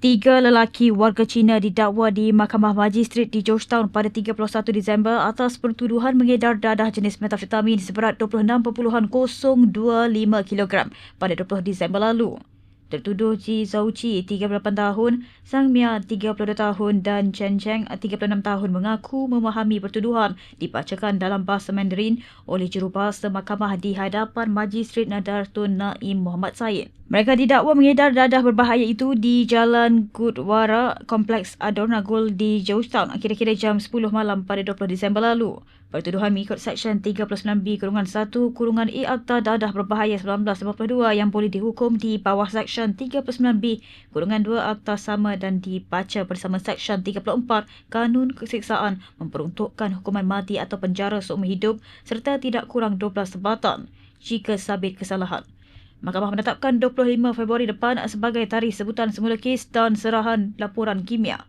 Tiga lelaki warga Cina didakwa di Mahkamah Magistrat di Georgetown pada 31 Disember atas pertuduhan mengedar dadah jenis metafetamin seberat 26.025 kg pada 20 Disember lalu. Tertuduh Ji Zhouqi, 38 tahun, Sang Mia, 32 tahun dan Chen Cheng, 36 tahun mengaku memahami pertuduhan dibacakan dalam bahasa Mandarin oleh jurubahasa mahkamah di hadapan Magistrat Nadar Tun Naim Muhammad Said. Mereka didakwa mengedar dadah berbahaya itu di Jalan Gurdwara Kompleks Adornagul di Georgetown kira-kira jam 10 malam pada 20 Disember lalu. Pertuduhan mengikut Seksyen 39B kurungan 1 kurungan A Akta Dadah Berbahaya 1952 yang boleh dihukum di bawah Seksyen 39B kurungan 2 Akta Sama dan dibaca bersama Seksyen 34 Kanun Kesiksaan memperuntukkan hukuman mati atau penjara seumur hidup serta tidak kurang 12 sebatan jika sabit kesalahan. Mahkamah menetapkan 25 Februari depan sebagai tarikh sebutan semula kes dan serahan laporan kimia.